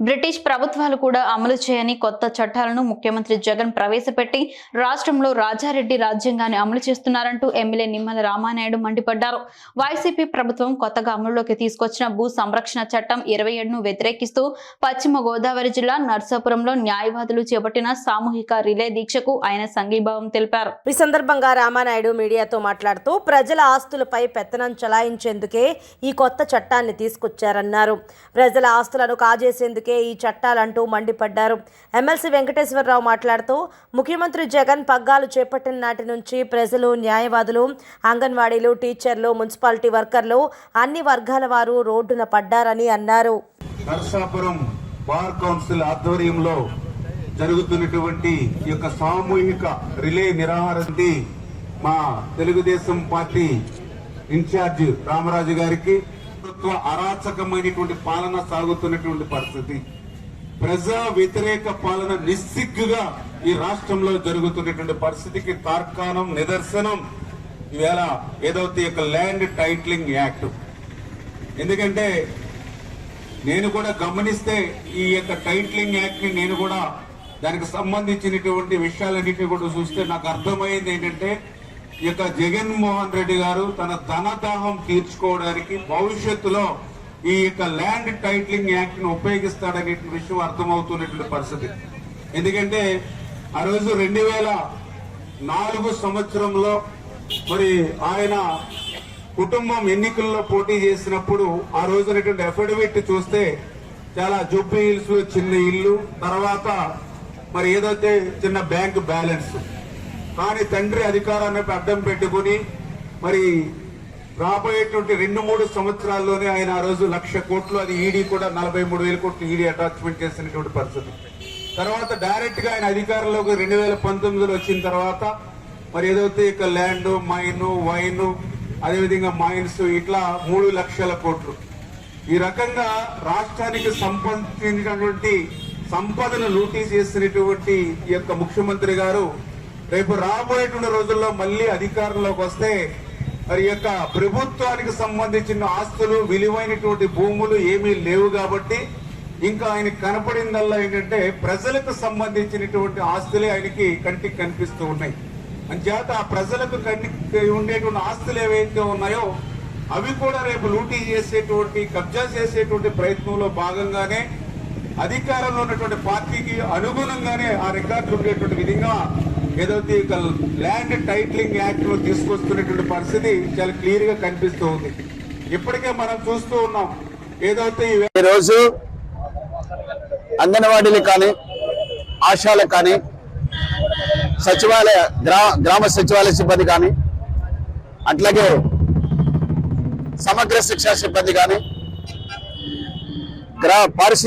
British ప్రభుత్వాలు కూడా అమలు చేయని కొత్త చట్టాలను ముఖ్యమంత్రి జగన్ ప్రవేశపెట్టి రాష్ట్రంలో రాజారెడ్డి రాజ్యాంగాన్ని అమలు చేస్తున్నారంటూ ఎమ్మెల్యే నిమ్మల రామానాయుడు మండిపడ్డారు. వైసీపీ ప్రభుత్వం కొత్తగా అమలులోకి తీసుకొచ్చిన భూ సంరక్షణ చట్టం ఇరవై ఏడును వ్యతిరేకిస్తూ పశ్చిమ గోదావరి జిల్లా నర్సాపురంలో న్యాయవాదులు చేపట్టిన సామూహిక రిలే దీక్షకు ఆయన సంఘీభావం తెలిపారు. ఈ సందర్భంగా రామానాయుడు మీడియాతో మాట్లాడుతూ ప్రజల ఆస్తులపై పెత్తనం చలాయించేందుకే ఈ కొత్త చట్టాన్ని తీసుకొచ్చారన్నారు. ప్రజల ఆస్తులను కాజేసేందుకు ఈ చట్టాలంటూ మండిపడ్డారు. ఎమ్మెల్సీ వెంకటేశ్వరరావు మాట్లాడుతూ ముఖ్యమంత్రి జగన్ పగ్గాలు చేపట్టిన నాటి నుంచి ప్రజలు న్యాయవాదులు అంగన్వాడీలు టీచర్లు మున్సిపాలిటీ వర్కర్లు అన్ని వర్గాల వారు రోడ్డున పడ్డారని అన్నారు. బార్ కౌన్సిల్ ఆధ్వర్యంలో జరుగుతున్నటువంటి ఈ యొక్క సామూహిక రిలే నిరాహారంతి మా తెలుగుదేశం పార్టీ ఇన్ఛార్జ్ రామరాజు గారికి ప్రభుత్వ అరాచకమైనటువంటి పాలన సాగుతున్నటువంటి పరిస్థితి. ప్రజా వ్యతిరేక పాలన నిస్సిగ్గుగా ఈ రాష్ట్రంలో జరుగుతున్నటువంటి పరిస్థితికి తార్కాణం నిదర్శనం. ఈవేళ ఏదైతే ఈ యొక్క ల్యాండ్ టైట్లింగ్ యాక్ట్. ఎందుకంటే నేను కూడా గమనిస్తే ఈ యొక్క టైటిలింగ్ యాక్ట్ని నేను కూడా దానికి సంబంధించినటువంటి విషయాలన్నింటినీ కూడా చూస్తే నాకు అర్థమైంది ఏంటంటే ఈ యొక్క జగన్మోహన్ రెడ్డి గారు తన ధనదాహం తీర్చుకోవడానికి భవిష్యత్తులో ఈ యొక్క ల్యాండ్ టైటిలింగ్ యాక్ట్ని ఉపయోగిస్తాడనే విషయం అర్థమవుతున్నటువంటి పరిస్థితి. ఎందుకంటే ఆ రోజు రెండు వేల నాలుగు సంవత్సరంలో మరి ఆయన కుటుంబం ఎన్నికల్లో పోటీ చేసినప్పుడు ఆ రోజునటువంటి అఫిడవిట్ చూస్తే చాలా జుబ్బి హిల్స్లో చిన్న ఇల్లు తర్వాత మరి ఏదైతే చిన్న బ్యాంక్ బ్యాలెన్స్ కానీ తండ్రి అధికారాన్ని అడ్డం పెట్టుకుని మరి రాబోయేటువంటి రెండు మూడు సంవత్సరాల్లోనే ఆయన ఆ రోజు లక్ష కోట్లు అది ఈడీ కూడా నలభై మూడు వేల కోట్లు ఈడీ అటాచ్మెంట్ చేసినటువంటి పరిస్థితి. తర్వాత డైరెక్ట్గా ఆయన అధికారంలోకి రెండు వేల పంతొమ్మిదిలో వచ్చిన తర్వాత మరి ఏదైతే ఇక ల్యాండ్ మైన్ వైన్ అదేవిధంగా మైన్స్ ఇట్లా మూడు లక్షల కోట్లు. ఈ రకంగా రాష్ట్రానికి సంబంధించినటువంటి సంపదను లూటీ చేసినటువంటి ఈ యొక్క ముఖ్యమంత్రి గారు రేపు రాబోయేటువంటి రోజుల్లో మళ్ళీ అధికారంలోకి వస్తే మరి యొక్క ప్రభుత్వానికి సంబంధించిన ఆస్తులు విలువైనటువంటి భూములు ఏమీ లేవు కాబట్టి ఇంకా ఆయన కనపడిందల్లా ఏంటంటే ప్రజలకు సంబంధించినటువంటి ఆస్తులే ఆయనకి కంటికి కనిపిస్తూ ఉన్నాయి. అంచేత ఆ ప్రజలకు కంటికి ఉండేటువంటి ఆస్తులు ఏవైతే ఉన్నాయో అవి కూడా రేపు లూటీ చేసేటువంటి కబ్జా చేసేటువంటి ప్రయత్నంలో భాగంగానే అధికారంలో ఉన్నటువంటి పార్టీకి అనుగుణంగానే ఆ రికార్డులు ఉండేటువంటి విధంగా ఏదైతే ఇక ల్యాండ్ టైటిలింగ్ యాక్ట్లో తీసుకొస్తున్నటువంటి పరిస్థితి చాలా క్లియర్గా కనిపిస్తూ ఉంది. ఇప్పటికే మనం చూస్తూ ఉన్నాం. ఏదైతే ఈ ఈరోజు అంగన్వాడీలు కానీ ఆశాలకు కానీ సచివాలయ గ్రా గ్రామ సచివాలయ సిబ్బంది కానీ అట్లాగే సమగ్ర శిక్షా సిబ్బంది కానీ గ్రా పారిశుద్ధ్య